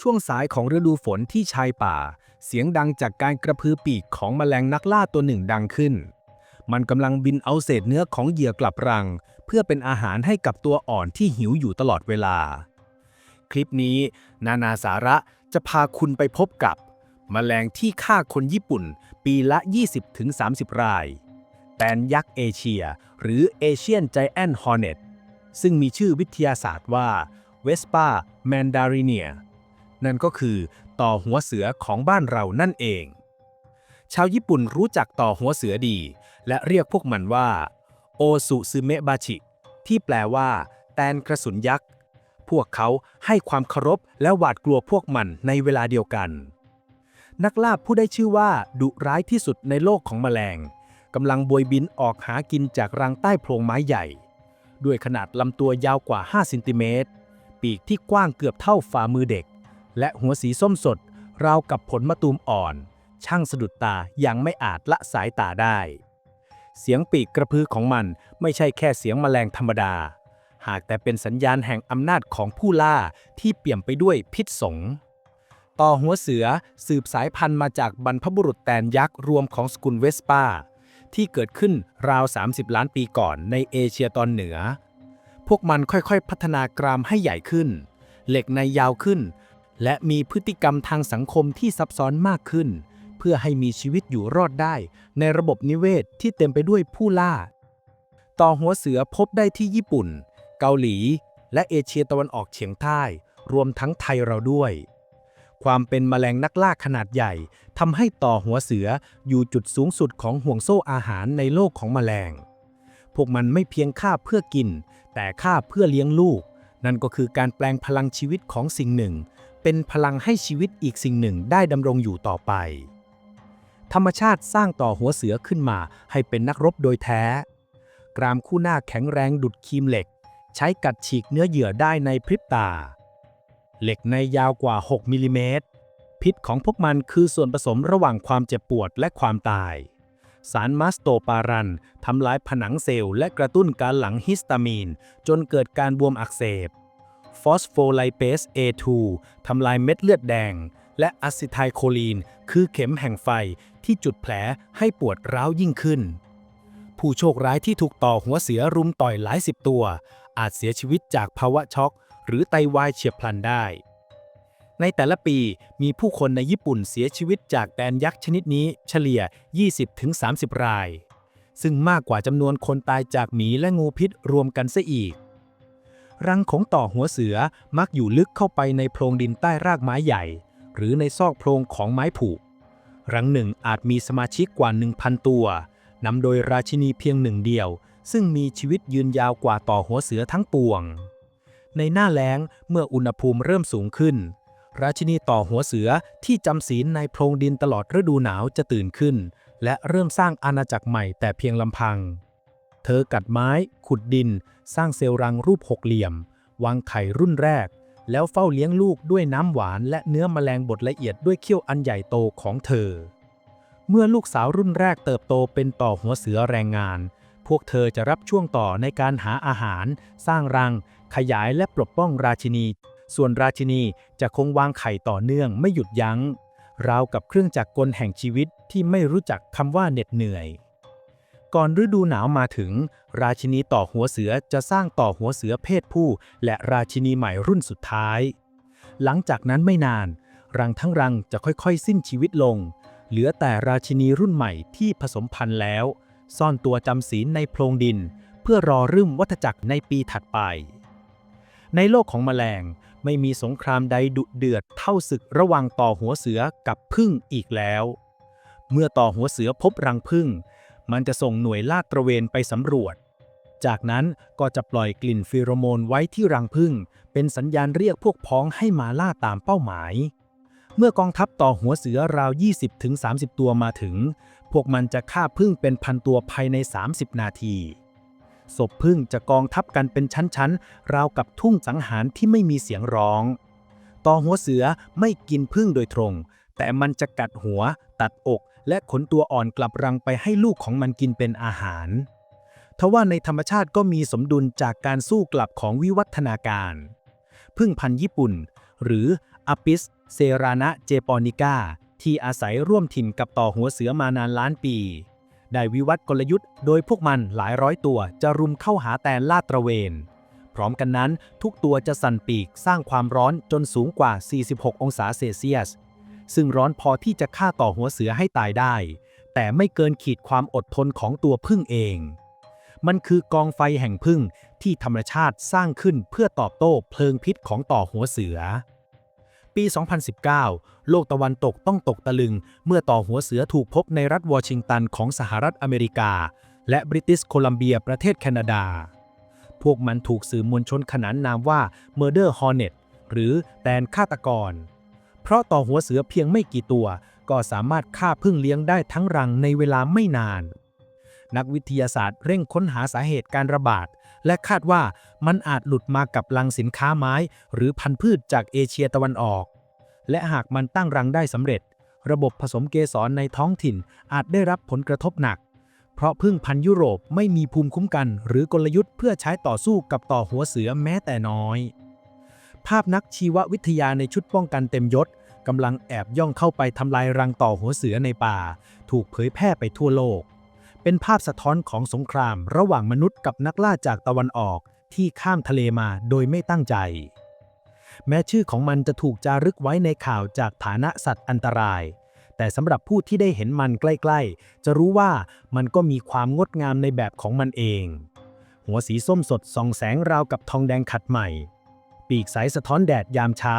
ช่วงสายของฤดูฝนที่ชายป่า เสียงดังจากการกระพือปีกของแมลงนักล่าตัวหนึ่งดังขึ้น มันกำลังบินเอาเศษเนื้อของเหยื่อกลับรัง เพื่อเป็นอาหารให้กับตัวอ่อนที่หิวอยู่ตลอดเวลา คลิปนี้นานาสาระจะพาคุณไปพบกับแมลงที่ฆ่าคนญี่ปุ่น ปีละ 20-30 ราย แตนยักษ์เอเชีย หรือเอเชียนไจแอนฮอร์เนตซึ่งมีชื่อวิทยาศาสตร์ว่าเวสปาแม นั่นก็คือต่อหัวเสือของบ้านเรานั่นเอง ชาวญี่ปุ่นรู้จักต่อหัวเสือดี และเรียกพวกมันว่าโอสุซึเมะบาชิ ที่แปลว่า แตนกระสุนยักษ์ พวกเขาให้ความเคารพและหวาดกลัวพวกมันในเวลาเดียวกัน นักล่าผู้ได้ชื่อว่าดุร้ายที่สุดในโลกของแมลงกำลังบวยบินออกหากินจากรังใต้โพรงไม้ใหญ่ ด้วยขนาดลำตัวยาวกว่า 5 เซนติเมตร ปีกที่กว้างเกือบเท่าฝ่ามือเด็ก และหัวสีส้มสด ราวกับผลมะตูมอ่อน ช่างสะดุดตายังไม่อาจละสายตาได้ เสียงปีกกระพือของมันไม่ใช่แค่เสียงแมลงธรรมดา หากแต่เป็นสัญญาณแห่งอำนาจของผู้ล่าที่เปี่ยมไปด้วยพิษสงต่อหัวเสือสืบสายพันธุ์มาจากบรรพบุรุษแตนยักษ์รวมของสกุลเวสปาที่เกิดขึ้นราว 30 ล้านปีก่อนในเอเชียตอนเหนือ พวกมันค่อยๆ พัฒนากรามให้ใหญ่ขึ้น เหล็กในยาวขึ้น และมีพฤติกรรมทางสังคมที่ซับซ้อนมากขึ้น เพื่อให้มีชีวิตอยู่รอดได้ ในระบบนิเวศที่เต็มไปด้วยผู้ล่า ต่อหัวเสือพบได้ที่ญี่ปุ่น เกาหลี และเอเชียตะวันออกเฉียงใต้ รวมทั้งไทยเราด้วย ความเป็นแมลงนักล่าขนาดใหญ่ทำให้ต่อหัวเสืออยู่จุดสูงสุดของห่วงโซ่อาหารในโลกของแมลง พวกมันไม่เพียงฆ่าเพื่อกิน แต่ฆ่าเพื่อเลี้ยงลูก นั่นก็คือการแปลงพลังชีวิตของสิ่งหนึ่ง เป็นพลังให้ชีวิตอีกสิ่งหนึ่งได้ดำรงอยู่ต่อไป ธรรมชาติสร้างต่อหัวเสือขึ้นมาให้เป็นนักรบโดยแท้ กรามคู่หน้าแข็งแรงดุดคีมเหล็ก ใช้กัดฉีกเนื้อเหยื่อได้ในพริบตา เหล็กในยาวกว่า 6 มิลลิเมตร พิษของพวกมันคือส่วนผสมระหว่างความเจ็บปวดและความตาย สารมาสโตปารันทำลายผนังเซลล์และกระตุ้นการหลั่งฮิสตามีน จนเกิดการบวมอักเสบ อสโฟไลเปส A2 ทำลายเม็ดเลือดแดง และอะซิไทโคลีน คือเข็มแห่งไฟที่จุดแผลให้ปวดร้าวยิ่งขึ้น ผู้โชคร้ายที่ถูกต่อหัวเสือรุมต่อยหลายสิบตัว อาจเสียชีวิตจากภาวะช็อก หรือไตวายเฉียบพลันได้ ในแต่ละปีมีผู้คนในญี่ปุ่นเสียชีวิตจากแตนยักษ์ชนิดนี้เฉลี่ย 20-30 ราย ซึ่งมากกว่าจำนวนคนตายจากหมีและงูพิษรวมกันซะอีก รังของต่อหัวเสือมักอยู่ลึกเข้าไปในโพรงดินใต้รากไม้ใหญ่ หรือในซอกโพรงของไม้ผุ รังหนึ่งอาจมีสมาชิกกว่า 1,000 ตัวนำโดยราชินีเพียงหนึ่งเดียว ซึ่งมีชีวิตยืนยาวกว่าต่อหัวเสือทั้งปวง ในหน้าแล้งเมื่ออุณหภูมิเริ่มสูงขึ้น ราชินีต่อหัวเสือที่จำศีลในโพรงดินตลอดฤดูหนาวจะตื่นขึ้น และเริ่มสร้างอาณาจักรใหม่แต่เพียงลำพัง เธอกัดไม้ ขุดดิน สร้างเซลล์รังรูปหกเหลี่ยม วางไข่รุ่นแรก แล้วเฝ้าเลี้ยงลูกด้วยน้ำหวานและเนื้อแมลงบดละเอียดด้วยเขี้ยวอันใหญ่โตของเธอ เมื่อลูกสาวรุ่นแรกเติบโตเป็นต่อหัวเสือแรงงาน พวกเธอจะรับช่วงต่อในการหาอาหาร สร้างรัง ขยายและปกป้องราชินี ส่วนราชินีจะคงวางไข่ต่อเนื่องไม่หยุดยัง้ง ราวกับเครื่องจักรกลแห่งชีวิตที่ไม่รู้จักคำว่าเหน็ดเหนื่อย ก่อนฤดูหนาวมาถึง ราชินีต่อหัวเสือจะสร้างต่อหัวเสือเพศผู้ และราชินีใหม่รุ่นสุดท้าย หลังจากนั้นไม่นาน รังทั้งรังจะค่อยๆ สิ้นชีวิตลง เหลือแต่ราชินีรุ่นใหม่ที่ผสมพันธุ์แล้ว ซ่อนตัวจำศีลในโพรงดิน เพื่อรอรื่มวัฏจักรในปีถัดไป ในโลกของแมลงไม่มีสงครามใดดุเดือดเท่าศึกระหว่างต่อหัวเสือกับผึ้งอีกแล้ว เมื่อต่อหัวเสือพบรังผึ้ง มันจะส่งหน่วยลาดตระเวนไปสำรวจ จากนั้นก็จะปล่อยกลิ่นฟีโรโมนไว้ที่รังผึ้งเป็นสัญญาณเรียกพวกพ้องให้มาล่าตามเป้าหมาย เมื่อกองทัพต่อหัวเสือราว 20-30 ตัวมาถึง พวกมันจะฆ่าผึ้งเป็นพันตัวภายใน 30 นาทีศพผึ้งจะกองทับกันเป็นชั้นๆ ราวกับทุ่งสังหารที่ไม่มีเสียงร้อง ต่อหัวเสือไม่กินผึ้งโดยตรง แต่มันจะกัดหัว ตัดอก และขนตัวอ่อนกลับรังไปให้ลูกของมันกินเป็นอาหารทว่าในธรรมชาติก็มีสมดุลจากการสู้กลับของวิวัฒนาการ พึ่งพันธุ์ญี่ปุ่น หรืออปิสเซรานะเจปอนิก้าที่อาศัยร่วมถิ่นกับต่อหัวเสือมานานล้านปี ได้วิวัฒน์กลยุทธ์โดยพวกมันหลายร้อยตัวจะรุมเข้าหาแตนลาดตระเวน พร้อมกันนั้นทุกตัวจะสั่นปีกสร้างความร้อนจนสูงกว่า 46 องศาเซลเซียส ซึ่งร้อนพอที่จะฆ่าต่อหัวเสือให้ตายได้ แต่ไม่เกินขีดความอดทนของตัวพึ่งเอง มันคือกองไฟแห่งพึ่งที่ธรรมชาติสร้างขึ้นเพื่อตอบโต้เพลิงพิษของต่อหัวเสือ ปี 2019 โลกตะวันตกต้องตกตะลึง เมื่อต่อหัวเสือถูกพบในรัฐวอชิงตันของสหรัฐอเมริกา และบริติชโคลัมเบียประเทศแคนาดา พวกมันถูกสื่อมวลชนขนานนามว่า Murder Hornet หรือแตนฆาตกร เพราะต่อหัวเสือเพียงไม่กี่ตัว ก็สามารถฆ่าพึ่งเลี้ยงได้ทั้งรังในเวลาไม่นาน นักวิทยาศาสตร์เร่งค้นหาสาเหตุการระบาด และคาดว่ามันอาจหลุดมากับลังสินค้าไม้ หรือพันธุ์พืชจากเอเชียตะวันออก และหากมันตั้งรังได้สำเร็จ ระบบผสมเกสรในท้องถิ่นอาจได้รับผลกระทบหนัก เพราะพึ่งพันธุ์ยุโรปไม่มีภูมิคุ้มกัน หรือกลยุทธ์เพื่อใช้ต่อสู้กับต่อหัวเสือแม้แต่น้อยภาพนักชีววิทยาในชุดป้องกันเต็มยศ กำลังแอบย่องเข้าไปทำลายรังต่อหัวเสือในป่า ถูกเผยแพร่ไปทั่วโลก เป็นภาพสะท้อนของสงครามระหว่างมนุษย์กับนักล่าจากตะวันออกที่ข้ามทะเลมาโดยไม่ตั้งใจ แม้ชื่อของมันจะถูกจารึกไว้ในข่าวจากฐานะสัตว์อันตราย แต่สำหรับผู้ที่ได้เห็นมันใกล้ๆ จะรู้ว่ามันก็มีความงดงามในแบบของมันเอง หัวสีส้มสดส่องแสงราวกับทองแดงขัดใหม่ ปีกใสสะท้อนแดดยามเช้า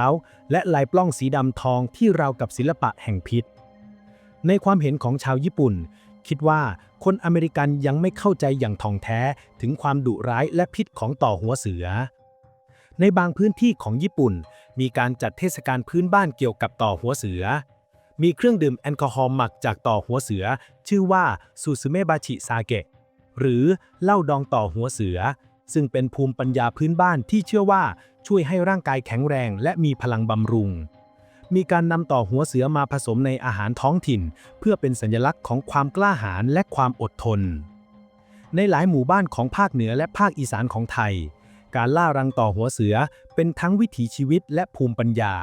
และลายปล้องสีดำทองที่ราวกับศิลปะแห่งพิษ ในความเห็นของชาวญี่ปุ่น คิดว่าคนอเมริกันยังไม่เข้าใจอย่างท่องแท้ถึงความดุร้ายและพิษของต่อหัวเสือ ในบางพื้นที่ของญี่ปุ่น มีการจัดเทศกาลพื้นบ้านเกี่ยวกับต่อหัวเสือ มีเครื่องดื่มแอลกอฮอล์หมักจากต่อหัวเสือ ชื่อว่าซูซูเมบาชิซาเกะหรือเหล้าดองต่อหัวเสือ ซึ่งเป็นภูมิปัญญาพื้นบ้านที่เชื่อว่า ช่วยให้ร่างกายแข็งแรงและมีพลังบำรุง มีการนำต่อหัวเสือมาผสมในอาหารท้องถิ่น เพื่อเป็นสัญลักษณ์ของความกล้าหาญและความอดทน ในหลายหมู่บ้านของภาคเหนือและภาคอีสานของไทย การล่ารังต่อหัวเสือเป็นทั้งวิถีชีวิตและภูมิปัญญา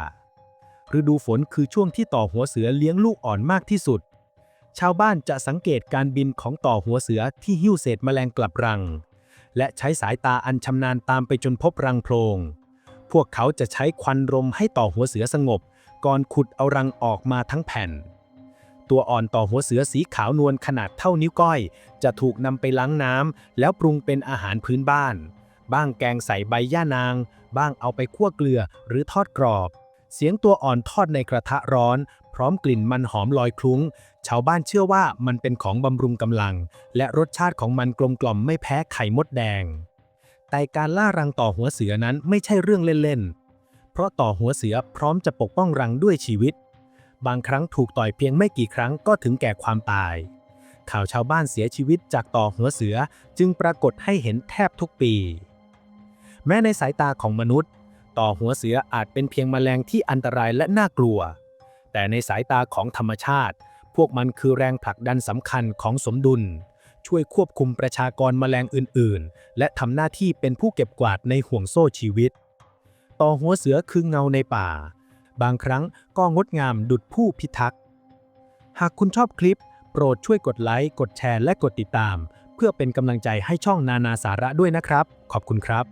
ฤดูฝนคือช่วงที่ต่อหัวเสือเลี้ยงลูกอ่อนมากที่สุด ชาวบ้านจะสังเกตการบินของต่อหัวเสือที่หิ้วเศษแมลงกลับรังและใช้สายตาอันชำนาญตามไปจนพบรังโพรง พวกเขาจะใช้ควันรมให้ต่อหัวเสือสงบ ก่อนขุดเอารังออกมาทั้งแผ่น ตัวอ่อนต่อหัวเสือสีขาวนวลขนาดเท่านิ้วก้อย จะถูกนำไปล้างน้ำแล้วปรุงเป็นอาหารพื้นบ้าน บ้างแกงใส่ใบย่านาง บ้างเอาไปคั่วเกลือหรือทอดกรอบ เสียงตัวอ่อนทอดในกระทะร้อน พร้อมกลิ่นมันหอมลอยคลุ้ง ชาวบ้านเชื่อว่ามันเป็นของบำรุงกำลัง และรสชาติของมันกลมกล่อมไม่แพ้ไข่มดแดง แต่การล่ารังต่อหัวเสือนั้นไม่ใช่เรื่องเล่นๆ เพราะต่อหัวเสือพร้อมจะปกป้องรังด้วยชีวิต บางครั้งถูกต่อยเพียงไม่กี่ครั้งก็ถึงแก่ความตาย ข่าวชาวบ้านเสียชีวิตจากต่อหัวเสือจึงปรากฏให้เห็นแทบทุกปี แม้ในสายตาของมนุษย์ ต่อหัวเสืออาจเป็นเพียงแมลงที่อันตรายและน่ากลัว แต่ในสายตาของธรรมชาติ พวกมันคือแรงผลักดันสำคัญของสมดุล ช่วยควบคุมประชากรแมลงอื่นๆ และทำหน้าที่เป็นผู้เก็บกวาดในห่วงโซ่ชีวิต ต่อหัวเสือคือเงาในป่า บางครั้งก็งดงามดุดผู้พิทักษ์ หากคุณชอบคลิป โปรดช่วยกดไลค์ กดแชร์ และกดติดตาม เพื่อเป็นกำลังใจให้ช่องนานาสาระด้วยนะครับ ขอบคุณครับ